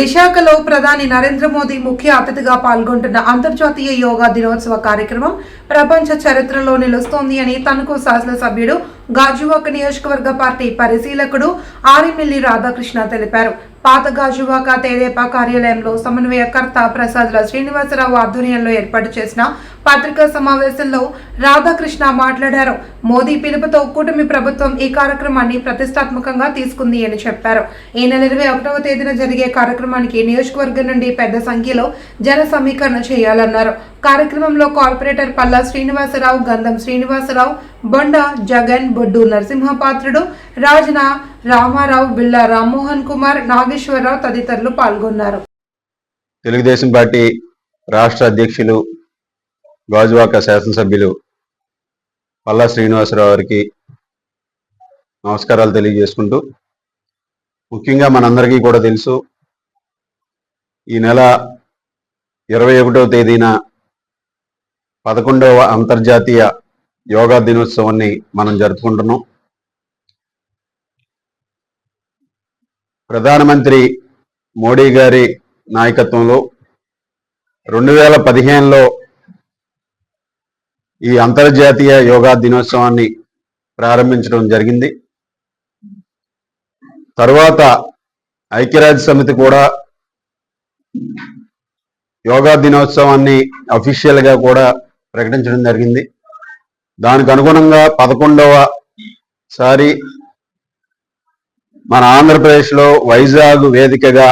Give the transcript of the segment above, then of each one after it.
విశాఖలో ప్రధాని నరేంద్ర మోదీ ముఖ్య అతిథిగా పాల్గొంటున్న అంతర్జాతీయ యోగా దినోత్సవ కార్యక్రమం ప్రపంచ చరిత్రలో నిలుస్తోంది అని తణుకు శాసనసభ్యుడు గాజువాక నియోజకవర్గ పార్టీ పరిశీలకుడు ఆరిమిల్లి రాధాకృష్ణ తెలిపారు. పాత గాజువాక తెదేపా కార్యాలయంలో సమన్వయకర్త ప్రసాద్ల శ్రీనివాసరావు ఆధ్వర్యంలో ఏర్పాటు చేసిన పత్రికా సమావేశంలో రాధాకృష్ణ మాట్లాడారు. మోదీ పిలుపుతో కూటమి ప్రభుత్వం ఈ కార్యక్రమాన్ని ప్రతిష్టాత్మకంగా తీసుకుంది అని చెప్పారు. ఈ నెల ఇరవై ఒకటవ తేదీన జరిగే కార్యక్రమానికి నియోజకవర్గం నుండి పెద్ద సంఖ్యలో జన సమీకరణ చేయాలన్నారు. కార్యక్రమంలో కార్పొరేటర్ పల్లా శ్రీనివాసరావు గంధం శ్రీనివాసరావు బొండ జగన్ బొడ్డు నరసింహపాత్రుడు రాజన రామారావు బిళ్ళ రామ్మోహన్ కుమార్ నాగేశ్వరరావు తదితరులు పాల్గొన్నారు. తెలుగుదేశం పార్టీ రాష్ట్ర అధ్యక్షులు గాజువాక శాసనసభ్యులు పల్లా శ్రీనివాసరావు గారికి నమస్కారాలు తెలియజేసుకుంటూ ముఖ్యంగా మనందరికీ కూడా తెలుసు ఈ నెల ఇరవై ఒకటవ తేదీన పదకొండవ అంతర్జాతీయ యోగా దినోత్సవాన్ని మనం జరుపుకుంటున్నాం. ప్రధానమంత్రి మోడీ గారి నాయకత్వంలో రెండు వేల పదిహేనులో ఈ అంతర్జాతీయ యోగా దినోత్సవాన్ని ప్రారంభించడం జరిగింది. తరువాత ఐక్యరాజ్య సమితి కూడా యోగా దినోత్సవాన్ని అఫీషియల్గా కూడా ప్రకటించడం జరిగింది. దానికి అనుగుణంగా పదకొండవ సారి మన ఆంధ్రప్రదేశ్లో వైజాగ్ వేదికగా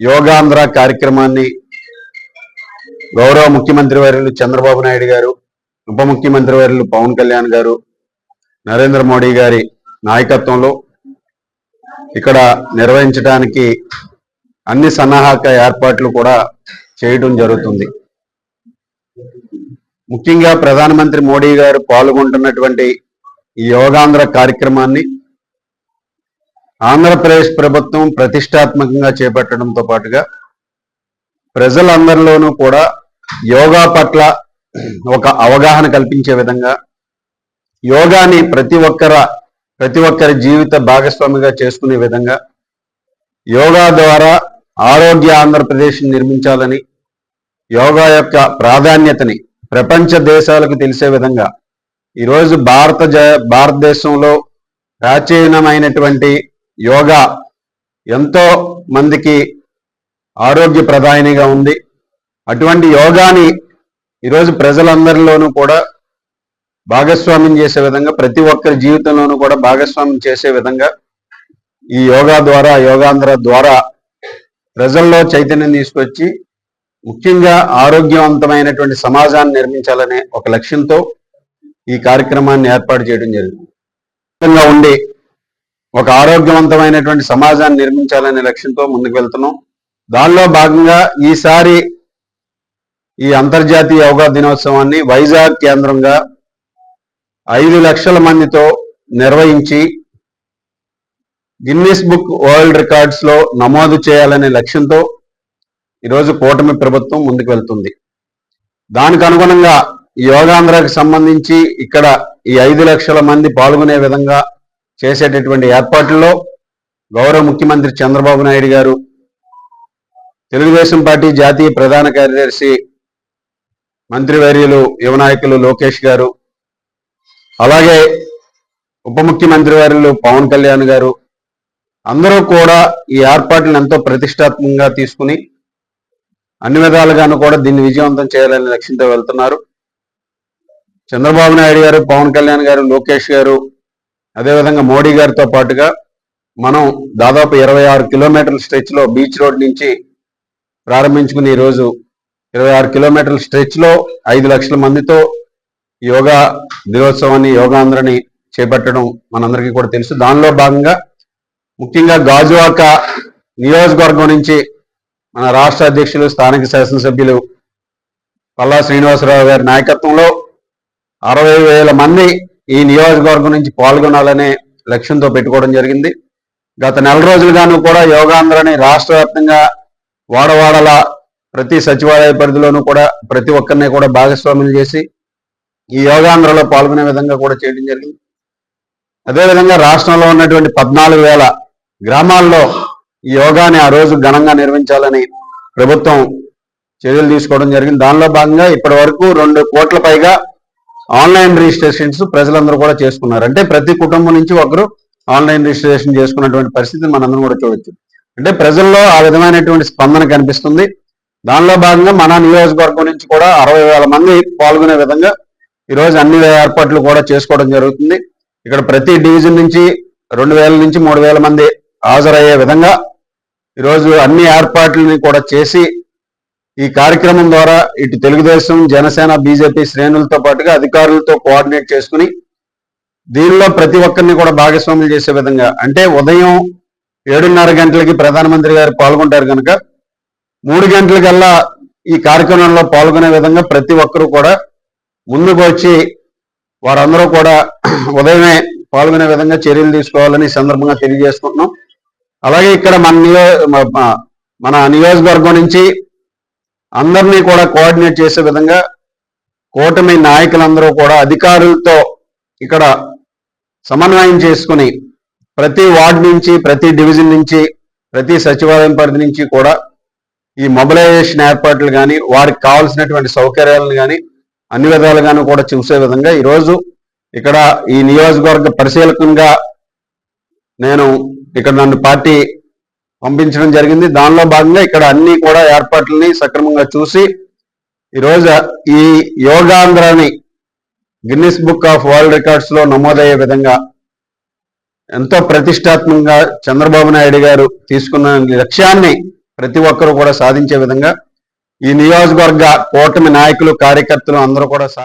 యోగాంధ్ర కార్యక్రమాన్ని గౌరవ ముఖ్యమంత్రి వర్యులు చంద్రబాబు నాయుడు గారు ఉప ముఖ్యమంత్రి వర్యులు పవన్ కళ్యాణ్ గారు నరేంద్ర మోడీ గారి నాయకత్వంలో ఇక్కడ నిర్వహించడానికి అన్ని సన్నాహక ఏర్పాట్లు కూడా చేయడం జరుగుతుంది. ముఖ్యంగా ప్రధానమంత్రి మోడీ గారు పాల్గొంటున్నటువంటి యోగాంధ్ర కార్యక్రమాన్ని ఆంధ్రప్రదేశ్ ప్రభుత్వం ప్రతిష్టాత్మకంగా చేపట్టడంతో పాటుగా ప్రజలందరిలోనూ కూడా యోగా పట్ల ఒక అవగాహన కల్పించే విధంగా యోగాని ప్రతి ఒక్కర ప్రతి ఒక్కరి జీవిత భాగస్వామిగా చేసుకునే విధంగా యోగా ద్వారా ఆరోగ్య ఆంధ్రప్రదేశ్ నిర్మించాలని యోగా యొక్క ప్రాధాన్యతని ప్రపంచ దేశాలకు తెలిసే విధంగా ఈరోజు భారత జ- భారతదేశంలో ప్రాచీనమైనటువంటి యోగా ఎంతో మందికి ఆరోగ్య ప్రధానిగా ఉంది. అటువంటి యోగాని ఈరోజు ప్రజలందరిలోనూ కూడా భాగస్వామ్యం చేసే విధంగా ప్రతి ఒక్కరి జీవితంలోనూ కూడా భాగస్వామ్యం చేసే విధంగా ఈ యోగా ద్వారా యోగాంధ్ర ద్వారా ప్రజల్లో చైతన్యం తీసుకొచ్చి ముఖ్యంగా ఆరోగ్యవంతమైనటువంటి సమాజాన్ని నిర్మించాలనే ఒక లక్ష్యంతో ఈ కార్యక్రమాన్ని ఏర్పాటు చేయడం జరిగింది. ఉండి ఒక ఆరోగ్యవంతమైనటువంటి సమాజాన్ని నిర్మించాలనే లక్ష్యంతో ముందుకు వెళ్తున్నాం. దానిలో భాగంగా ఈసారి ఈ అంతర్జాతీయ యోగా దినోత్సవాన్ని వైజాగ్ కేంద్రంగా ఐదు లక్షల మందితో నిర్వహించి గిన్నీస్ బుక్ వరల్డ్ రికార్డ్స్లో నమోదు చేయాలనే లక్ష్యంతో ఈరోజు కూటమి ప్రభుత్వం ముందుకు వెళ్తుంది. దానికి అనుగుణంగా ఈ యోగాంధ్రకు సంబంధించి ఇక్కడ ఈ ఐదు లక్షల మంది పాల్గొనే విధంగా చేసేటటువంటి ఏర్పాట్లలో గౌరవ ముఖ్యమంత్రి చంద్రబాబు నాయుడు గారు తెలుగుదేశం పార్టీ జాతీయ ప్రధాన కార్యదర్శి మంత్రివర్యులు యువనాయకులు లోకేష్ గారు అలాగే ఉప ముఖ్యమంత్రి వర్యులు పవన్ కళ్యాణ్ గారు అందరూ కూడా ఈ ఏర్పాట్లను ఎంతో ప్రతిష్టాత్మకంగా తీసుకుని అన్ని విధాలుగాను కూడా దీన్ని విజయవంతం చేయాలనే లక్ష్యంతో వెళ్తున్నారు. చంద్రబాబు నాయుడు గారు పవన్ కళ్యాణ్ గారు లోకేష్ గారు అదేవిధంగా మోడీ గారితో పాటుగా మనం దాదాపు ఇరవై ఆరు కిలోమీటర్ల స్ట్రెచ్లో బీచ్ రోడ్ నుంచి ప్రారంభించుకుని ఈరోజు ఇరవై ఆరు కిలోమీటర్ల స్ట్రెచ్లో ఐదు లక్షల మందితో యోగా దినోత్సవాన్ని యోగాంధ్రని చేపట్టడం మనందరికీ కూడా తెలుసు. దానిలో భాగంగా ముఖ్యంగా గాజువాక నియోజకవర్గం నుంచి మన రాష్ట్ర అధ్యక్షులు స్థానిక శాసనసభ్యులు పల్లా శ్రీనివాసరావు గారి నాయకత్వంలో అరవై వేల మంది ఈ నియోజకవర్గం నుంచి పాల్గొనాలనే లక్ష్యంతో పెట్టుకోవడం జరిగింది. గత నెల రోజులుగాను కూడా యోగాంధ్రని రాష్ట్ర వ్యాప్తంగా వాడవాడల ప్రతి సచివాలయ పరిధిలోనూ కూడా ప్రతి ఒక్కరిని కూడా భాగస్వాములు చేసి ఈ యోగాంధ్రలో పాల్గొనే విధంగా కూడా చేయడం జరిగింది. అదేవిధంగా రాష్ట్రంలో ఉన్నటువంటి పద్నాలుగు వేల గ్రామాల్లో ఈ యోగాని ఆ రోజు ఘనంగా నిర్వహించాలని ప్రభుత్వం చర్యలు తీసుకోవడం జరిగింది. దానిలో భాగంగా ఇప్పటి వరకు రెండు కోట్ల పైగా ఆన్లైన్ రిజిస్ట్రేషన్స్ ప్రజలందరూ కూడా చేసుకున్నారు. అంటే ప్రతి కుటుంబం నుంచి ఒకరు ఆన్లైన్ రిజిస్ట్రేషన్ చేసుకున్నటువంటి పరిస్థితిని మనందరం కూడా చూడొచ్చు. అంటే ప్రజల్లో ఆ విధమైనటువంటి స్పందన కనిపిస్తుంది. దానిలో భాగంగా మన నియోజకవర్గం నుంచి కూడా అరవై వేల మంది పాల్గొనే విధంగా ఈరోజు అన్ని ఏర్పాట్లు కూడా చేసుకోవడం జరుగుతుంది. ఇక్కడ ప్రతి డివిజన్ నుంచి రెండు వేల నుంచి మూడు వేల మంది హాజరయ్యే విధంగా ఈరోజు అన్ని ఏర్పాట్లని కూడా చేసి ఈ కార్యక్రమం ద్వారా ఇటు తెలుగుదేశం జనసేన బీజేపీ శ్రేణులతో పాటుగా అధికారులతో కోఆర్డినేట్ చేసుకుని దీనిలో ప్రతి ఒక్కరిని కూడా భాగస్వాములు చేసే విధంగా అంటే ఉదయం ఏడున్నర గంటలకి ప్రధానమంత్రి గారు పాల్గొంటారు కనుక మూడు గంటలకల్లా ఈ కార్యక్రమంలో పాల్గొనే విధంగా ప్రతి ఒక్కరూ కూడా ముందుకు వచ్చి వారందరూ కూడా ఉదయమే పాల్గొనే విధంగా చర్యలు తీసుకోవాలని సందర్భంగా తెలియజేసుకుంటున్నాం. అలాగే ఇక్కడ మన నియో మన నియోజకవర్గం నుంచి అందరినీ కూడా కోఆర్డినేట్ చేసే విధంగా కూటమి నాయకులందరూ కూడా అధికారులతో ఇక్కడ సమన్వయం చేసుకుని ప్రతి వార్డు నుంచి ప్రతి డివిజన్ నుంచి ప్రతి సచివాలయం పరిధి నుంచి కూడా ఈ మొబిలైజేషన్ ఏర్పాట్లు కానీ వారికి కావాల్సినటువంటి సౌకర్యాలను కానీ అన్ని విధాలుగాను కూడా చూసే విధంగా ఈరోజు ఇక్కడ ఈ నియోజకవర్గ పరిశీలకంగా నేను ఇక్కడ నన్ను పార్టీ పంపించడం జరిగింది. దానిలో భాగంగా ఇక్కడ అన్ని కూడా ఏర్పాట్లని సక్రమంగా చూసి ఈరోజు ఈ యోగాంధ్రాని గిన్నిస్ బుక్ ఆఫ్ వరల్డ్ రికార్డ్స్లో నమోదయ్యే విధంగా ఎంతో ప్రతిష్టాత్మకంగా చంద్రబాబు నాయుడు గారు తీసుకున్న లక్ష్యాన్ని ప్రతి ఒక్కరూ కూడా సాధించే విధంగా ఈ నియోజకవర్గ కూటమి నాయకులు కార్యకర్తలు అందరూ కూడా